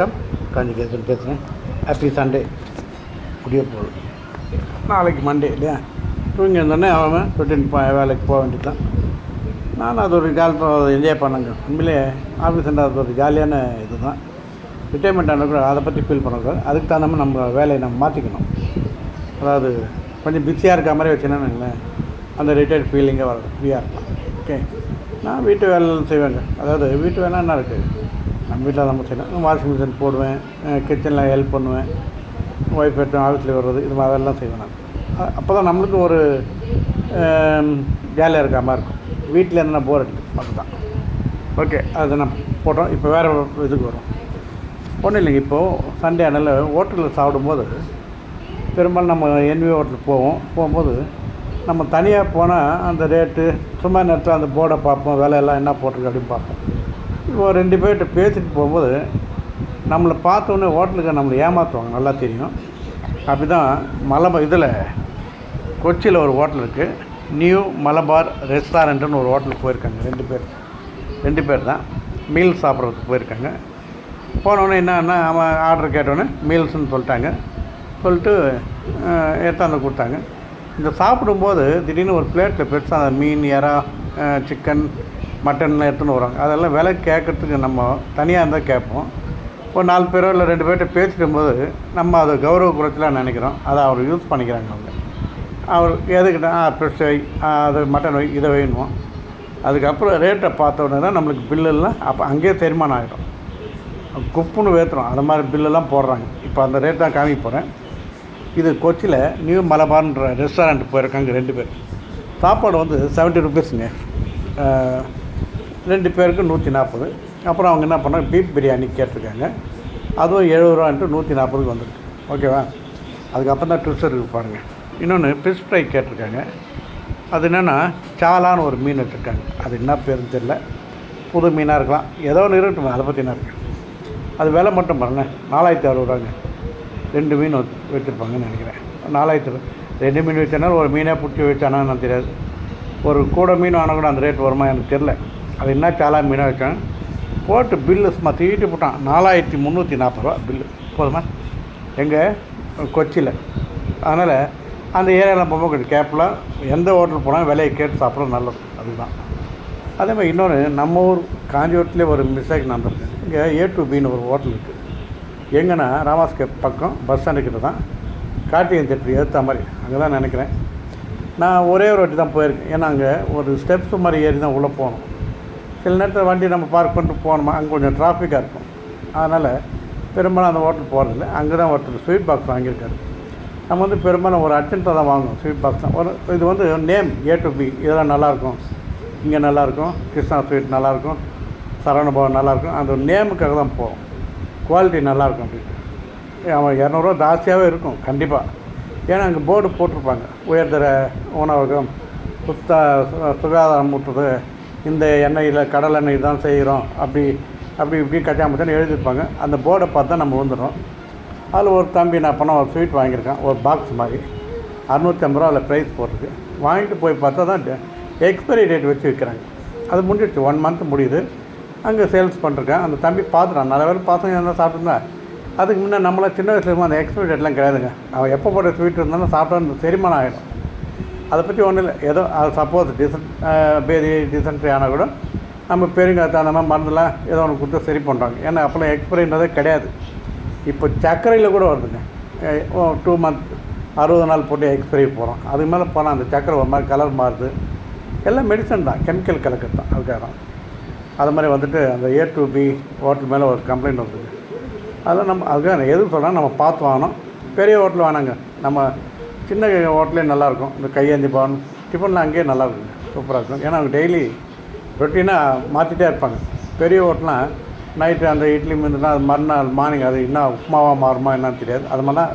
வணக்கம். காஞ்சிகேசன் பேசுகிறேன் happy Sunday முடிய போகுது நாளைக்கு மண்டே இல்லையா? தூங்கி இருந்தோடனே அவன் ரொட்டீன் வேலைக்கு போக வேண்டியதுதான். நானும் அது ஒரு காலத்தில் என்ஜாய் பண்ணங்க. உண்மையிலே ஆஃபீஸ் அது ஒரு ஜாலியான இது தான் ரிட்டைர்மெண்ட் ஆனால் கூட அதை பற்றி ஃபீல் பண்ணக்கூடாது. அதுக்கு தகுந்த மாதிரி நம்ம வேலையை நம்ம மாற்றிக்கணும் அதாவது கொஞ்சம் பிஸியாக இருக்க மாதிரி வச்சுன்னா அந்த ரிட்டையர்ட் ஃபீலிங்கே வரும். ஃப்ரீயாக இருக்கலாம். ஓகே நான் வீட்டு வேலை செய்வேங்க. அதாவது வீட்டு வேலை என்ன இருக்குது நம்ம வீட்டில் நம்ம செய்யலாம் வாஷிங் மிஷின் போடுவேன் கிச்சனில் ஹெல்ப் பண்ணுவேன் ஒய்ஃப் எடுத்து ஆஃபீஸில் வர்றது இது மாதிரி அதெல்லாம் செய்வேன் நான். அப்போ தான் நம்மளுக்கு ஒரு ஜாலியாக இருக்கா மாதிரி இருக்கும். வீட்டில் என்ன போர் அடிக்கும் அதுதான். ஓகே அது நம்ம போட்டோம். இப்போ வேறு இதுக்கு வரும். ஒன்றும் இல்லைங்க இப்போது சண்டே ஆனால் ஹோட்டலில் சாப்பிடும்போது பெரும்பாலும் நம்ம என்வி ஹோட்டலுக்கு போவோம். போகும்போது நம்ம தனியாக போனால் அந்த ரேட்டு சும்மா நேரத்தில் அந்த போர்டை பார்ப்போம் விலையெல்லாம் என்ன போட்டிருக்கு அப்படின்னு பார்ப்போம். இப்போ ரெண்டு பேர்கிட்ட பேசிட்டு போகும்போது நம்மளை பார்த்தோன்னே ஹோட்டலுக்கு நம்மளை ஏமாற்றுவாங்க நல்லா தெரியும். அப்படி தான் மலபார் இதில் கொச்சியில் ஒரு ஹோட்டல் இருக்குது நியூ மலபார் ரெஸ்டாரண்ட்டுன்னு ஒரு ஹோட்டலுக்கு போயிருக்காங்க ரெண்டு பேர். ரெண்டு பேர் தான். மீல் சாப்பிட்றதுக்கு போயிருக்காங்க. போனோடனே என்னன்னா அவன் ஆர்டர் கேட்டோன்னே மீல்ஸ்னு சொல்லிட்டாங்க. சொல்லிட்டு எடுத்தாந்து கொடுத்தாங்க. இந்த சாப்பிடும்போது திடீர்னு ஒரு பிளேட்டில் பெருசாக அந்த மீன் இறா சிக்கன் மட்டன்லாம் எடுத்துன்னு வருவாங்க. அதெல்லாம் விலை கேட்குறதுக்கு நம்ம தனியாக இருந்தால் கேட்போம். ஒரு நாலு பேரோ இல்லை ரெண்டு பேர்கிட்ட பேசிட்டு போது நம்ம அதை கௌரவ குறைச்சலாக நினைக்கிறோம். அதை அவர் யூஸ் பண்ணிக்கிறாங்க அவங்க. அவர் எதுக்கிட்ட ஆ ஃப்ரெஷ் வை அது மட்டன் வை இதை வேணுமோ அதுக்கப்புறம் ரேட்டை பார்த்த உடனே தான் நம்மளுக்கு பில்லெல்லாம் அப்போ அங்கேயே தெரிமானம் ஆகிடும் குப்புன்னு வேத்துறோம். அந்த மாதிரி பில்லெல்லாம் போடுறாங்க. இப்போ அந்த ரேட் தான் காமிக்க போகிறேன் இது கொச்சியில் நியூ மலபார்ன்ற ரெஸ்டாரண்ட் போயிருக்காங்க ரெண்டு பேர். சாப்பாடு வந்து செவன்ட்டி ருபீஸுங்க ரெண்டு பேருக்கு நூற்றி நாற்பது. அப்புறம் அவங்க என்ன பண்ணாங்க? பீப் பிரியாணி கேட்டிருக்காங்க. அதுவும் எழுபது ரூபான்ட்டு நூற்றி நாற்பதுக்கு வந்துருக்கு. ஓகேவா? அதுக்கப்புறம் தான் ட்விஸ்டர் இருக்கு பாருங்கள் இன்னொன்று ஃபிஷ் ஃப்ரை கேட்டிருக்காங்க. அது என்னென்னா சாலான்னு ஒரு மீன் வச்சுருக்காங்க. அது என்ன பேருன்னு தெரில புது மீனாக இருக்கலாம். ஏதோ ஒன்று இருக்கட்டும் அதை பற்றி என்ன இருக்குது அது விலை மட்டும் பாருங்கள் நாலாயிரத்தி அறுபதுரூவாங்க ரெண்டு மீன் வச்சுருப்பாங்கன்னு நினைக்கிறேன். நாலாயிரத்து ரெண்டு மீன் வச்சானா ஒரு மீனே பிடிச்சி வச்சானா தெரியாது. ஒரு கூட மீன் ஆனால் கூட அந்த ரேட் வருமா? எனக்கு தெரில அது என்ன சாலா மீனாக வச்சேன். போட்டு பில்லு சும்மா தீட்டு போட்டான். நாலாயிரத்தி முந்நூற்றி நாற்பது ரூபா பில்லு போதுமா? எங்கே? கொச்சியில். அதனால் அந்த ஏரியாவில் போகும்போது கொஞ்சம் கேப்பில் எந்த ஹோட்டல் போனாலும் விலையை கேட்டு சாப்பிட்றது நல்லது. அதுதான். அதே மாதிரி இன்னொன்று நம்ம ஊர் காஞ்சிபுரத்துலேயே ஒரு மிஸ்டேக் நடந்திருக்கு. இங்கே ஏ டு பின்னு ஒரு ஹோட்டல் இருக்குது எங்கன்னா ராமாஸ்கே பக்கம் பஸ் ஸ்டாண்டு கிட்ட தான். கார்த்திகை தேட்டர் ஏற்ற மாதிரி. அங்கே தான் நினைக்கிறேன். நான் ஒரே ஒரு வாட்டி தான் போயிருக்கேன். ஏன்னா அங்கே ஒரு ஸ்டெப்ஸ் மாதிரி ஏறி தான் உள்ளே போகணும். சில நேரத்தில் வண்டி நம்ம பார்க் பண்ணிட்டு போகணுமா? அங்கே கொஞ்சம் டிராஃபிக்காக இருக்கும். அதனால் பெரும்பாலும் அந்த ஹோட்டல் போகிறதில்ல அங்கே தான் ஒருத்தர் ஸ்வீட் பாக்ஸ் வாங்கியிருக்காரு. நம்ம வந்து பெரும்பாலும் ஒரு அர்ஜென்ட்டாக தான் வாங்குவோம் ஸ்வீட் பாக்ஸ் தான். ஒரு இது வந்து நேம் ஏ டு பி இதெல்லாம் நல்லாயிருக்கும். இங்கே நல்லாயிருக்கும் கிருஷ்ணா ஸ்வீட் நல்லாயிருக்கும் சரவணபவன் நல்லாயிருக்கும். அந்த நேமுக்காக தான் போவோம். குவாலிட்டி நல்லாயிருக்கும் அப்படின்ட்டு. அவன் இரநூறுவா ஜாஸ்தியாகவே இருக்கும் கண்டிப்பாக ஏன்னா அங்கே போர்டு போட்டிருப்பாங்க. உயர்தர உணவகம் சுத்த சுகாதாரம் ஊட்டுறது இந்த எண்ணெயில் கடல் எண்ணெய் தான் செய்கிறோம் அப்படி அப்படி இப்படி கச்சாமச்சான்னு எழுதியிருப்பாங்க. அந்த போர்டை பார்த்து தான் நம்ம வந்துடுறோம். அதில் ஒரு தம்பி நான் பண்ண ஒரு ஸ்வீட் வாங்கியிருக்கேன் ஒரு பாக்ஸ் மாதிரி. அறநூற்றி ஐம்பது ரூபா அதில் ப்ரைஸ் போட்டிருக்கு. வாங்கிட்டு போய் பார்த்தா தான் எக்ஸ்பைரி டேட் வச்சு விற்கிறாங்க. அது முடிஞ்சிடுச்சு ஒன் மந்த் முடியுது. அங்கே சேல்ஸ் பண்ணிருக்கேன். அந்த தம்பி பார்த்துட்டான். நல்ல வேலை பசங்க இருந்தால் சாப்பிட்டுருந்தா? அதுக்கு முன்னே நம்மளாம் சின்ன வயசுல அந்த எக்ஸ்பைரி டேட்லாம் கிடையாதுங்க. அவன் எப்போ போட்ட ஸ்வீட் இருந்தாலும் சாப்பிட்டா செரிமானம் ஆகிடும் அதை பற்றி ஒன்றும் இல்லை. ஏதோ அது சப்போஸ் டிசன் பேதி டிசன்ட்ரி ஆனால் கூட நம்ம பெருங்காயத்தை அந்த மாதிரி மருந்துலாம் ஏதோ ஒன்று கொடுத்து சரி பண்ணுறாங்க ஏன்னா அப்போல்லாம் எக்ஸ்பிரின்றதே கிடையாது. இப்போ சர்க்கரையில் கூட வருதுங்க. டூ மந்த் அறுபது நாள் போட்டு எக்ஸ்பிரி போகிறோம் அதுக்கு மேலே போனால் அந்த சக்கரை ஒரு மாதிரி கலர் மாறுது. எல்லாம் மெடிசன் தான். கெமிக்கல் கலக்கிறது தான். அதுக்காக தான். அது மாதிரி வந்துட்டு அந்த ஏ டு பி ஹோட்டல் மேலே ஒரு கம்ப்ளைண்ட் வந்தது அதெல்லாம் நம்ம அதுக்காக எது சொல்கிறோம் நம்ம பார்த்து வாங்கணும். பெரிய ஹோட்டல் வேணாங்க நம்ம சின்ன ஹோட்டலே நல்லாயிருக்கும். இந்த கையேந்தி பவன் டிஃபன்லாம் அங்கேயே நல்லாயிருக்குங்க சூப்பராக இருக்கும். ஏன்னா அவங்க டெய்லி ரொட்டீனாக மாற்றிட்டே இருப்பாங்க. பெரிய ஹோட்டலாம் நைட்டு அந்த இட்லி மீந்துனா அது மறுநாள் மார்னிங் அது என்ன உப்புமாவாக மாறுமா என்னன்னு தெரியாது. அது மாதிரிலாம்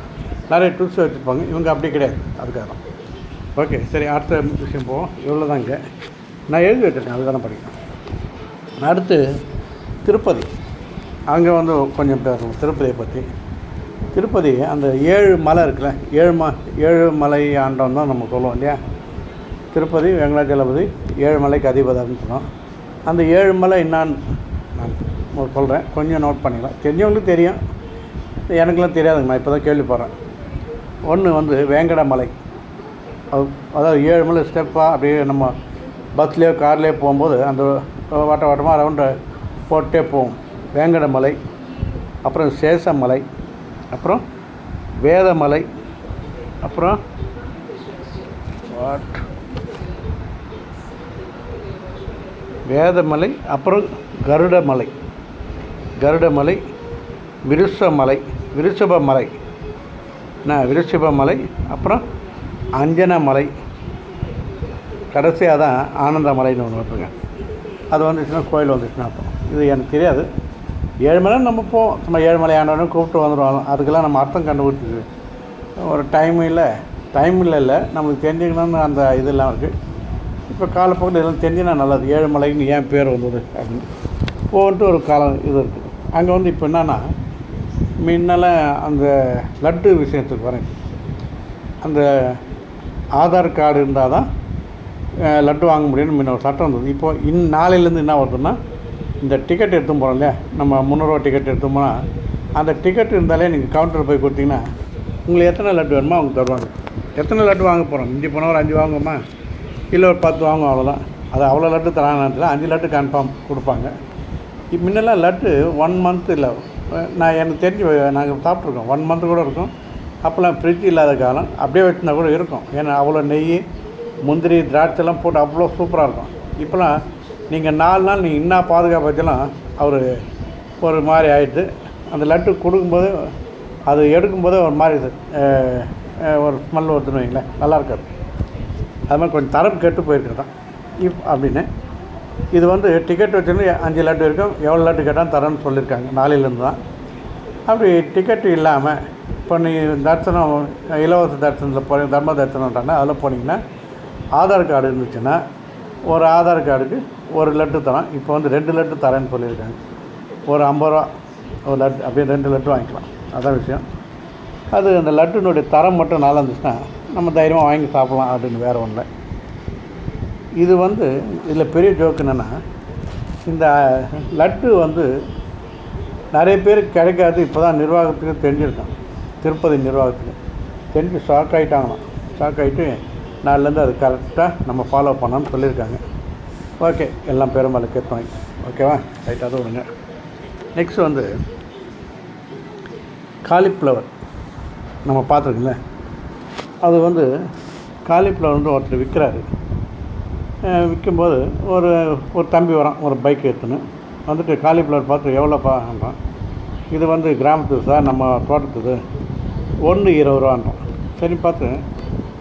நிறைய டிப்ஸ் வச்சுருப்பாங்க. இவங்க அப்படி கிடையாது. அதுக்காக தான். ஓகே சரி அடுத்த விஷயம் போவோம். இவ்வளோ தான் இங்கே. நான் எழுதி வச்சுருக்கேன். அதுதானே படிக்கிறேன். அடுத்து திருப்பதி. அங்கே வந்து கொஞ்சம் பேசணும் திருப்பதியை பற்றி திருப்பதி அந்த ஏழு மலை இருக்குல்ல ஏழு ம ஏழு மலை ஆண்டவன் தான் நம்ம சொல்லுவோம் இல்லையா? திருப்பதி வெங்கடாஜலபதி ஏழு மலைக்கு அதிபதினு சொன்னோம். அந்த ஏழு மலை என்னான்னு நான் சொல்கிறேன் கொஞ்சம் நோட் பண்ணிக்கலாம். தெரிஞ்சவங்களுக்கு தெரியும். எனக்குலாம் தெரியாதுங்க நான் இப்போ தான் கேள்விப்படுறேன் ஒன்று வந்து வேங்கடமலை மலை. அதாவது ஏழு மலை ஸ்டெப்பாக அப்படியே நம்ம பஸ்லேயோ கார்லேயோ போகும்போது அந்த வாட்ட வாட்டமாக ரவுண்டை போட்டே போவோம். வேங்கடமலை அப்புறம் சேஷமலை அப்புறம் வேதமலை அப்புறம் வாட் வேதமலை அப்புறம் கருடமலை. கருடமலை விருஷமலை விருஷபமலை. என்ன? விருஷபமலை அப்புறம் அஞ்சனமலை. கடைசியாக தான் ஆனந்தமலைன்னு ஒன்று வந்துருங்க அது வந்துச்சுன்னா கோயில் வந்துச்சுன்னா அப்புறம். இது எனக்கு தெரியாது. ஏழுமலை நம்ம போவோம் சும்மா ஏழுமலை ஆண்டவனு கூப்பிட்டு வந்துடுவோம் அதுக்கெல்லாம் நம்ம அர்த்தம் கண்டுபிடிச்சிது ஒரு டைம் இல்லை. டைம் இல்லை இல்லை. நம்மளுக்கு தெரிஞ்சுக்கணும்னு அந்த இதெல்லாம் இருக்குது இப்போ காலப்போக்கில் இதெல்லாம் தெரிஞ்சுனா நல்லது. ஏழுமலைன்னு ஏன் பேர் வந்தது அப்படின்னு. ஒவ்வொன்றும் ஒரு காலம் இது இருக்குது அங்கே வந்து இப்போ என்னென்னா முன்னெல்லாம் அந்த லட்டு விஷயத்துக்கு வரேன். அந்த ஆதார் கார்டு இருந்தால் தான் லட்டு வாங்க முடியும்னு முன்ன ஒரு சட்டம் இருந்தது இப்போ இன் நாளையிலேருந்து என்ன வருதுன்னா இந்த டிக்கெட் எடுத்து போகிறோம் இல்லையா? நம்ம முந்நூறுரூவா டிக்கெட் எடுத்தோம்னா அந்த டிக்கெட் இருந்தாலே நீங்கள் கவுண்டர் போய் கொடுத்தீங்கன்னா உங்களுக்கு எத்தனை லட்டு வேணுமோ அவங்க தருவாங்க. எத்தனை லட்டு வாங்க போகிறோம் இஞ்சி போனால் ஒரு அஞ்சு வாங்குவோமா? இல்லை ஒரு பத்து வாங்குவோம் அவ்வளோதான் அது அவ்வளோ லட்டு தராங்கன்னு அஞ்சு லட்டு கன்ஃபார்ம் கொடுப்பாங்க. முன்னெல்லாம் லட்டு ஒன் மந்த் இல்லை. நான் எனக்கு தெரிஞ்சு நாங்கள் சாப்பிட்ருக்கோம் ஒன் மந்த்து கூட இருக்கும். அப்போல்லாம் ஃப்ரிட்ஜ் இல்லாத காலம். அப்படியே வச்சுருந்தா கூட இருக்கும். ஏன்னா அவ்வளோ நெய் முந்திரி திராட்சைலாம் போட்டு அவ்வளோ சூப்பராக இருக்கும். இப்போலாம் நீங்கள் நாலு நாள் நீங்கள் என்ன பாதுகாப்பு வச்சாலும் அவர் ஒரு மாதிரி ஆயிட்டு அந்த லட்டு கொடுக்கும்போது அது எடுக்கும்போதே ஒரு மாதிரி இது, ஒரு ஸ்மெல் வருதுன்னு வைங்களேன் நல்லா இருக்காது. அது மாதிரி கொஞ்சம் தரம் கெட்டு போயிருக்கிறது தான். இப் அப்படின்னு. இது வந்து டிக்கெட் வச்சுருந்து அஞ்சு லட்டு இருக்கும் எவ்வளோ லட்டு கேட்டால் தரேன்னு சொல்லியிருக்காங்க நாளையிலேருந்து தான். அப்படி டிக்கெட்டு இல்லாமல் இப்போ நீ தரிசனம் இலவச தரிசனத்தில் போகிறீங்க தர்ம தரிசனம்ன்றாங்க அதில் போனீங்கன்னா ஆதார் கார்டு இருந்துச்சுன்னா ஒரு ஆதார் கார்டுக்கு ஒரு லட்டு தரோம் இப்போ வந்து ரெண்டு லட்டு தரேன்னு சொல்லியிருக்காங்க. ஒரு ஐம்பது ரூபா ஒரு லட்டு அப்படியே ரெண்டு லட்டு வாங்கிக்கலாம். அதான் விஷயம். அது அந்த லட்டுனுடைய தரம் மட்டும் நல்லா இருந்துச்சுன்னா நம்ம தைரியமாக வாங்கி சாப்பிட்லாம் அப்படின்னு வேறு ஒன்றும் இல்லை இது வந்து இதில் பெரிய ஜோக்கு என்னென்னா இந்த லட்டு வந்து நிறைய பேர் கிடைக்காது. இப்போ தான் நிர்வாகத்துக்கு தெரிஞ்சிருக்கான். திருப்பதி நிர்வாகத்துக்கு. தெரிஞ்சு ஷாக் ஆகிட்டாங்களாம் ஷாக் ஆகிட்டு நாளிலேருந்து அது கரெக்டாக நம்ம ஃபாலோ பண்ணோம்னு சொல்லியிருக்காங்க. ஓகே எல்லாம் பெருமாளுக்கு துணை. ஓகேவா ரைட்டாக தான் விடுங்க. நெக்ஸ்ட் வந்து காலிஃப்ளவர் நம்ம பார்த்துருக்கோம்ல அது வந்து காலிஃப்ளவர் வந்து ஒருத்தர் விற்கிறாரு. விற்கும்போது ஒரு ஒரு தம்பி வரான் ஒரு பைக் எடுத்துன்னு. வந்துட்டு காலிஃப்ளவர் பார்த்து எவ்வளோப்பான்றான் இது வந்து கிராமத்து சார் நம்ம தோட்டத்துக்கு ஒன்று இருபது ரூபான்றோம் சரி பார்த்து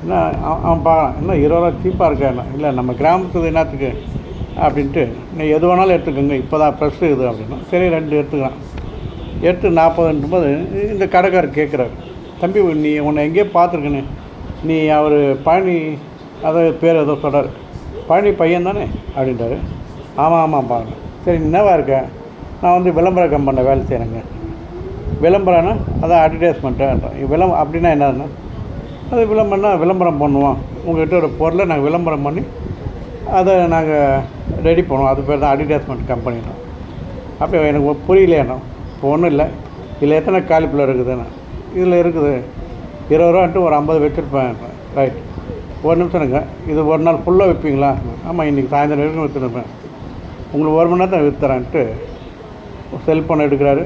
என்ன அவன் பார்க்கலாம் இன்னும் இருபது ரூபா சீப்பாக இருக்கா என்ன இல்லை நம்ம கிராமத்துக்கு என்னத்துக்கு அப்படின்ட்டு நீ எது வேணாலும் எடுத்துக்கோங்க இப்போ தான் ஃப்ரெஷ்ஷு இது அப்படின்னா. சரி ரெண்டு எடுத்துக்கலாம். எட்டு நாற்பதுன்றும் போது இந்த கடைக்காரர் கேட்குறாரு. தம்பி நீ உன்னை எங்கேயோ பார்த்துருக்கேன்னு நீ அவர் பழனி அதாவது பேர் ஏதோ சொல்கிறார் பழனி பையன் தானே? அப்படின்றாரு. ஆமாம் ஆமாம் பாருங்க சரி என்னவா இருக்க? நான் வந்து விளம்பர கம்பெனியில் வேலை செய்கிறேங்க விளம்பரம்னா? அதான் அட்வர்டைஸ்மெண்ட்டுன்றேன் விளம்பரம் அப்படின்னா என்னதுன்னா? அது விளம்பரம்னா விளம்பரம் பண்ணுவோம். உங்கள்கிட்ட ஒரு பொருளை நாங்கள் விளம்பரம் பண்ணி அதை நாங்கள் ரெடி பண்ணுவோம். அது பேர் தான் அட்வர்டைஸ்மெண்ட் கம்பெனினா அப்போ எனக்கு புரியல என்ன இப்போ ஒன்றும் இல்லை. இதில் எத்தனை காலிப்பில் இருக்குதுன்னு. இதில் இருக்குது இருபது ரூபான்ட்டு ஒரு ஐம்பது வச்சுருப்பேன். ரைட் ஒரு நிமிஷம் இருங்க. இது ஒரு நாள் ஃபுல்லாக விற்பீங்களா ஆமாம் இன்றைக்கி சாயந்தரம் வரைக்கும் விற்றுருப்பேன் உங்களுக்கு ஒரு மணி நேரத்தில் விற்றுறேன்ட்டு செல்ஃபோன் எடுக்கிறாரு.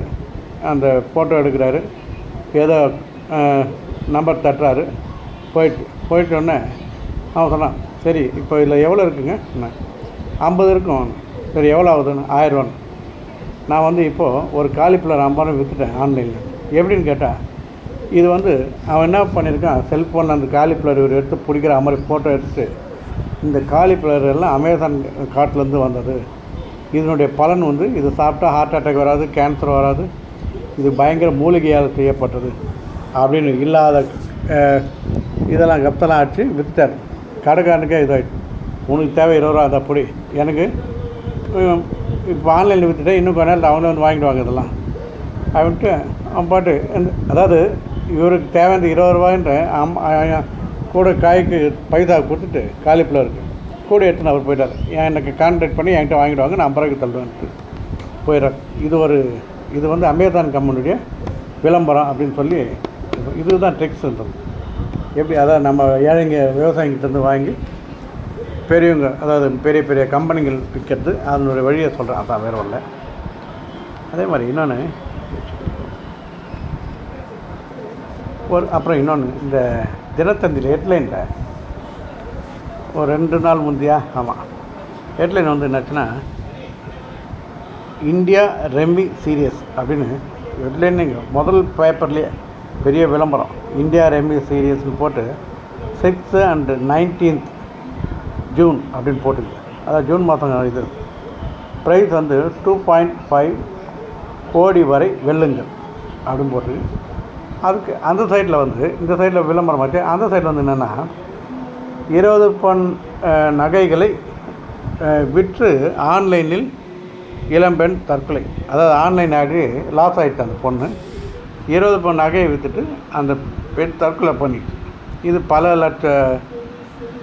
அந்த ஃபோட்டோ எடுக்கிறாரு. ஏதோ நம்பர் தட்டுறாரு. போயிட்டு போயிட்டோடனே அவன் சொன்னான் சரி இப்போ இதில் எவ்வளோ இருக்குங்க? என்ன ஐம்பது இருக்கும். சரி எவ்வளோ ஆகுதுன்னு? ஆயிரரூவான்னு நான் வந்து இப்போது ஒரு காலிஃப்ளவர் ஐம்பது விற்றுட்டேன் ஆன்லைனில். எப்படின்னு கேட்டால் இது வந்து அவன் என்ன பண்ணியிருக்கான் செல்ஃபோனில் அந்த காலிஃப்ளவர் இவர் எடுத்து பிடிக்கிற மாதிரி ஃபோட்டோ எடுத்து இந்த காலிஃப்ளவர் எல்லாம் அமேசான் காட்டிலேருந்து வந்தது. இதனுடைய பலன் வந்து இது சாப்பிட்டா ஹார்ட் அட்டாக் வராது கேன்சர் வராது இது பயங்கர மூலிகையால் செய்யப்பட்டது அப்படின்னு இல்லாத இதெல்லாம் கப்தெல்லாம் அடித்து விற்றுட்டார் கடைக்காரனுக்கே இதாகிட்டு உனக்கு தேவை இருபது ரூபா அதை அப்படி எனக்கு இப்போ ஆன்லைனில் விற்றுட்டேன் இன்னும் கொஞ்ச நேரத்தில் அவனே வந்து வாங்கிடுவாங்க இதெல்லாம். அப்படின்ட்டு அவன் பாட்டு அதாவது இவருக்கு தேவையான இருபது ரூபாய்ன்ற அம் கூட காய்க்கு பைதா கொடுத்துட்டு காலிஃப்ளவருக்கு கூட எடுத்துன்னு அவர் போயிட்டார். எனக்கு கான்டாக்ட் பண்ணி என்கிட்ட வாங்கிடுவாங்க நான் பிறகு தள்ளுவேன்ட்டு. போயிடும் இது ஒரு இது வந்து அமேசான் கம்பெனியுடைய விளம்பரம் அப்படின்னு சொல்லி இதுதான் ட்ரிக்ஸ்ன்றது எப்படி அதாவது நம்ம ஏழைங்க விவசாயிங்கிட்டேருந்து வாங்கி பெரியவங்க அதாவது பெரிய பெரிய கம்பெனிகள் விற்கிறது அதனுடைய வழியை சொல்கிறேன் அதான் வேறு இல்லை. அதே மாதிரி இன்னொன்று ஒரு அப்புறம் இன்னொன்று இந்த தினத்தந்தியில் ஹெட்லைனில் ஒரு ரெண்டு நாள் முந்தையா? ஆமாம் ஹெட்லைன் வந்து என்னாச்சுன்னா இந்தியா ரெம்மி சீரியஸ் அப்படின்னு ஹெட்லைன் முதல் பேப்பர்லேயே பெரிய விளம்பரம். இந்தியா ரெமி சீரியஸ்னு போட்டு சிக்ஸ்த்து அண்டு நைன்டீன்த் ஜூன் அப்படின்னு போட்டுருக்கு. அதாவது ஜூன் மாதம் இது. ப்ரைஸ் வந்து டூ பாயிண்ட் ஃபைவ் கோடி வரை வெல்லுங்கள் அப்படின்னு போட்டு அதுக்கு அந்த சைடில் வந்து இந்த சைடில் விளம்பரம் ஆச்சு அந்த சைடில் வந்து என்னென்னா இருபது பன் நகைகளை விற்று ஆன்லைனில் இளம்பெண் தற்கொலை. அதாவது ஆன்லைன் ஆடி லாஸ் ஆகிட்டு அந்த பொண்ணு. இருபது பவுன் நகையை விற்றுட்டு அந்த பெண் தற்கொலை பண்ணிட்டு இது பல லட்ச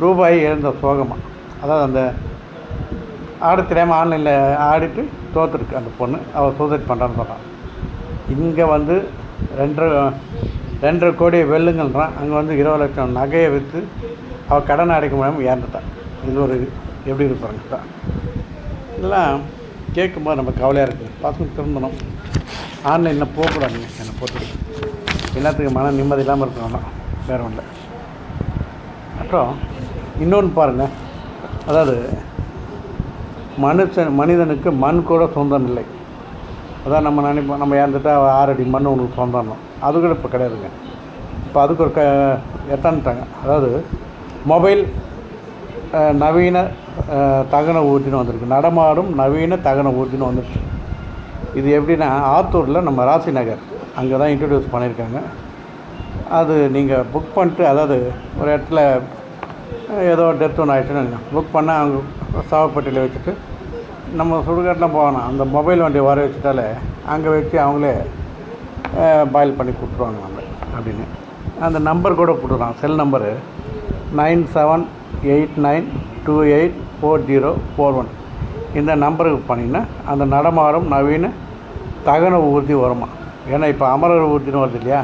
ரூபாய் இழந்த சோகமாக அதாவது அந்த ஆட தெரியாமல் ஆன்லைனில் ஆடிட்டு தோற்றுருக்கு அந்த பொண்ணு. அவள் சூசைட் பண்ணுறான்னு சொல்கிறான் இங்கே வந்து ரெண்டரை ரெண்டரை கோடி வெல்லுங்கள்ன்றான். அங்கே வந்து இருபது லட்சம் நகையை விற்று அவள் கடன் அடைக்க முடியாமல் இறந்துட்டான் இது ஒரு எப்படி இருப்பாங்க? தான் இதெல்லாம் கேட்கும்போது நம்ம கவலையாக இருக்குது பசங்க திரும்பணும் ஆன்லைனில் போகக்கூடாதுங்க என்னை பொறுத்து எல்லாத்துக்கும் மன நிம்மதி இல்லாமல் இருக்கணும்னா வேறு ஒன்றும் இல்லை அப்புறம் இன்னொன்று பாருங்கள் அதாவது மனுஷன் மனிதனுக்கு மண் கூட சொந்தம் இல்லை. அதான் நம்ம நினைப்போம். நம்ம இறந்துட்டா ஆறு அடி மண் உங்களுக்கு சொந்தம் அது கூட இப்போ கிடையாதுங்க. இப்போ அதுக்கு ஒரு க எத்தான்ட்டாங்க அதாவது மொபைல் நவீன தகன ஊர்தின்னு வந்திருக்கு. நடமாடும் நவீன தகன ஊர்தின்னு வந்துருச்சு. இது எப்படின்னா ஆத்தூரில் நம்ம ராசி நகர். அங்கே தான் இன்ட்ரடியூஸ் பண்ணியிருக்காங்க அது நீங்கள் புக் பண்ணிட்டு அதாவது ஒரு இடத்துல ஏதோ டெத் ஒன்று ஆகிடுச்சுன்னு புக் பண்ணால் அவங்க சாவப்பட்டியில் வச்சுட்டு நம்ம சுடுகாட்டில் போகணும். அந்த மொபைல் வண்டி வர வச்சுட்டாலே அங்கே வச்சு அவங்களே பாயில் பண்ணி கொடுத்துருவாங்க நம்ம அப்படின்னு. அந்த நம்பர் கூட கொடுக்குறான் cell number nine seven eight nine two eight four zero four one இந்த நம்பருக்கு பண்ணிங்கன்னா அந்த நடமாடும் நவீன தகன ஊர்த்தி வருமா? ஏன்னா இப்போ அமரர் ஊர்த்தின்னு வருது இல்லையா?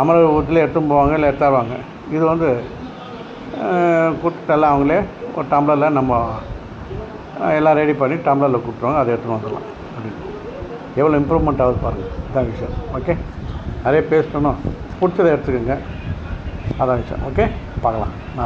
அமரர் ஊர்த்தியில் எடுத்துன்னு போவாங்க இல்லை எடுத்தாருவாங்க இது வந்து கொடுத்துட்டெல்லாம் அவங்களே ஒரு டம்ளரில் நம்ம எல்லாம் ரெடி பண்ணி டம்ளரில் கொடுத்துருவாங்க அதை எடுத்துன்னு வந்துடலாம். அப்படின்னு எவ்வளோ இம்ப்ரூவ்மெண்ட் ஆகுது பாருங்கள் இதான் விஷயம். ஓகே? நிறைய பேசணும் பிடிச்சதை எடுத்துக்கோங்க. அதான் விஷயம். ஓகே? பார்க்கலாம். நான்